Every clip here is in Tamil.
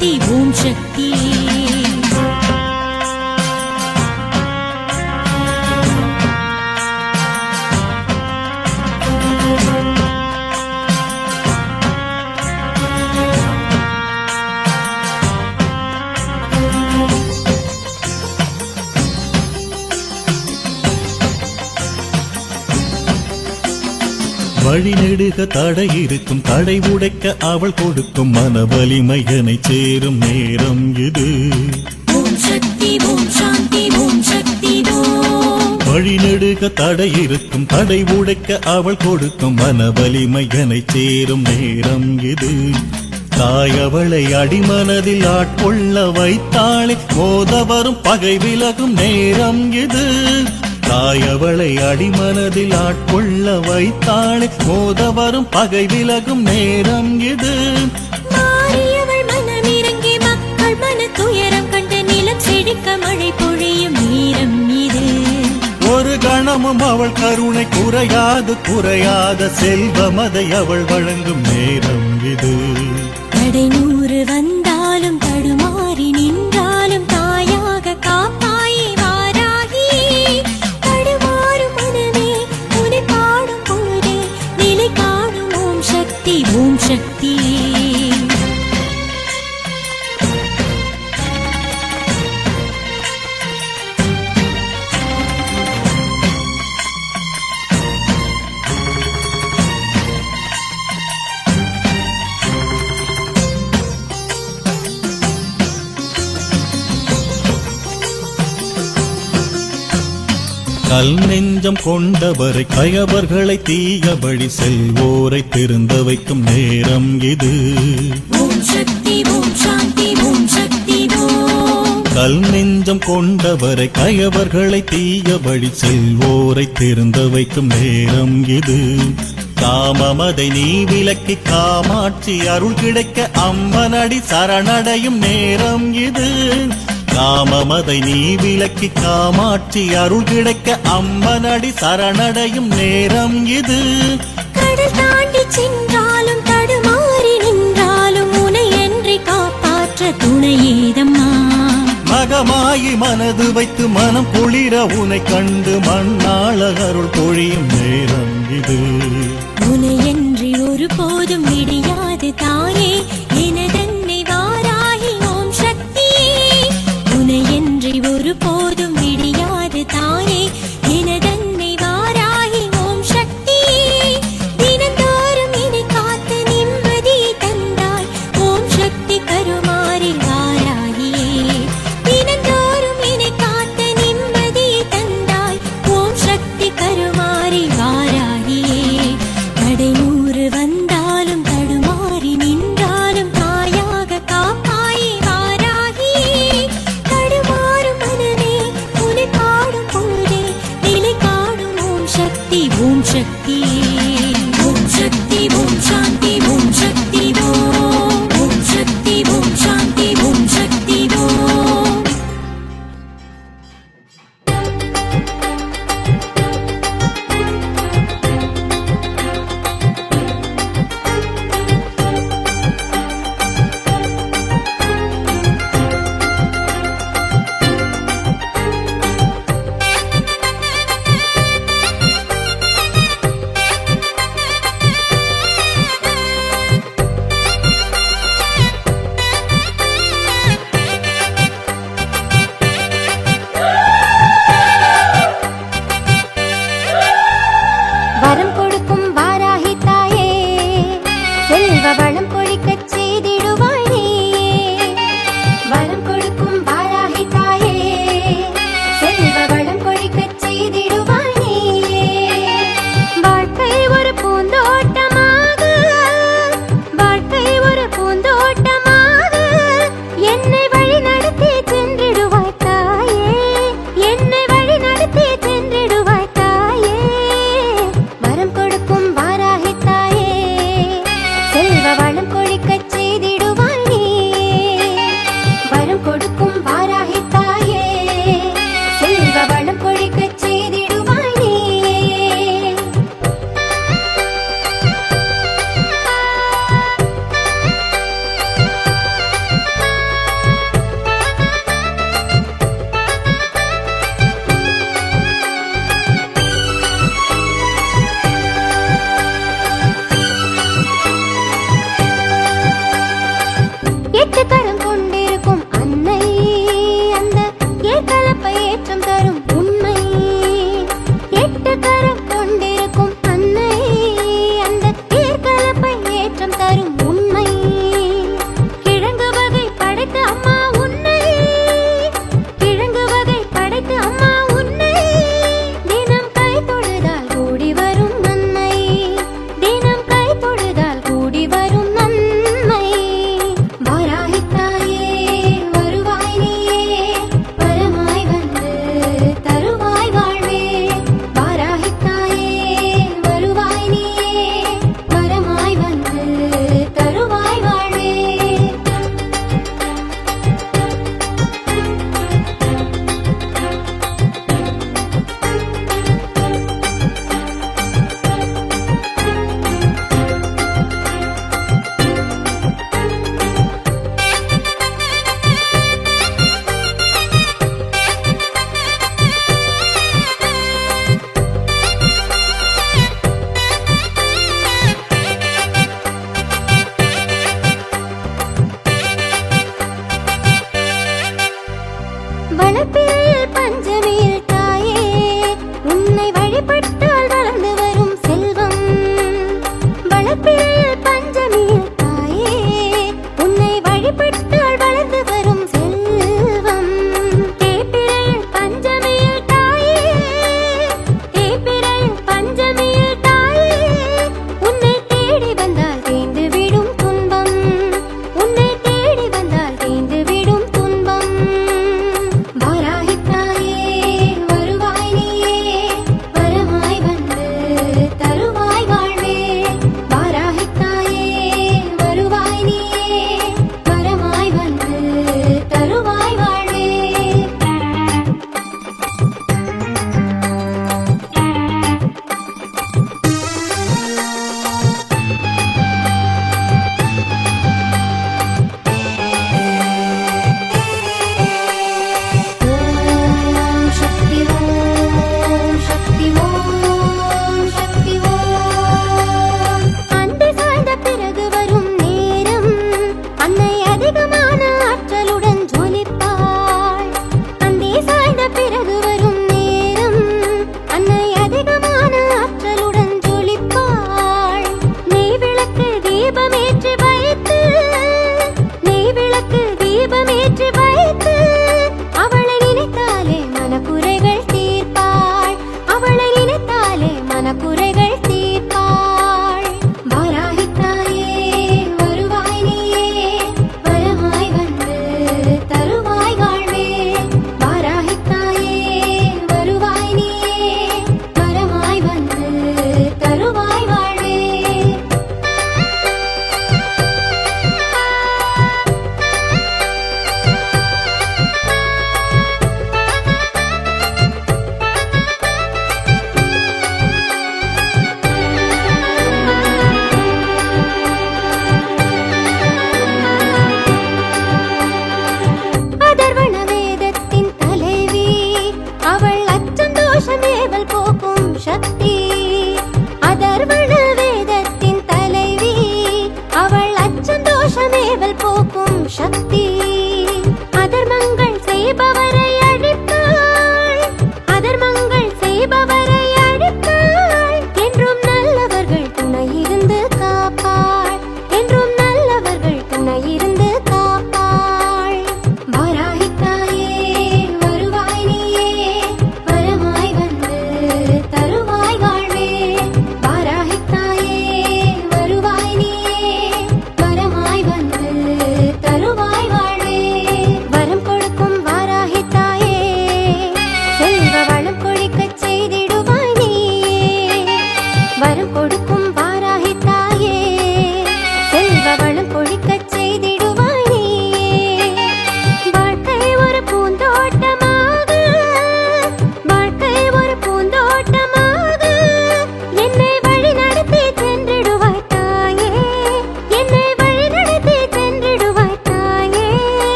శక్తి ఓం శక్తి. நெடுக தடை இருக்கும் தடை உடைக்க அவள் கொடுக்கும் மன வலிமையனை சேரும் நேரம் இது. வழி நெடுக தடை இருக்கும் தடை உடைக்க அவள் கொடுக்கும் மன வலிமையனை சேரும் நேரம் இது. தாய் அவளை அடிமனதில் ஆட்கொள்ள வைத்தாளே மோத வரும் பகை விலகும் நேரம் இது. தாய் அவளை அடிமனதில் ஆட்கொள்ள வைத்தாளே. மோத வரும் பகை விலகும் நேரம் இது. ஒரு கணமும் அவள் கருணை குறையாது குறையாத செல்வமதை அவள் வழங்கும் நேரம் இது. தடை நூறு வந்தாலும் கல் நெஞ்சம் கொண்டவரை கயவர்களை தீயபடி செல்வோரை திருந்த வைக்கும் நேரம் இது. கல் நெஞ்சம் கொண்டவரை கயவர்களை தீயபடி செல்வோரை திருந்த வைக்கும் நேரம் இது. காமமதை நீ விலக்கி காமாட்சி அருள் கிடைக்க அம்மனடி சரணடையும் நேரம் இது. காமமதை நீ விலக்கி காமாட்சி அருள் கிடைக்க அம்மனடி சரணடையும் நேரம் இது. கடல் தாண்டி சென்றாலும் தடுமாறி நின்றாலும் உனை என்று காப்பாற்ற துணையேதம்மா. மகமாயி மனது வைத்து மனம் குளிர உனை கண்டு மண்ணாள அருள் பொழியும் நேரம் இது. உனையன்றி ஒரு போதும் விடியாது தாயே வனப்பில் பஞ்சமியில்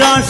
வருகிறாள்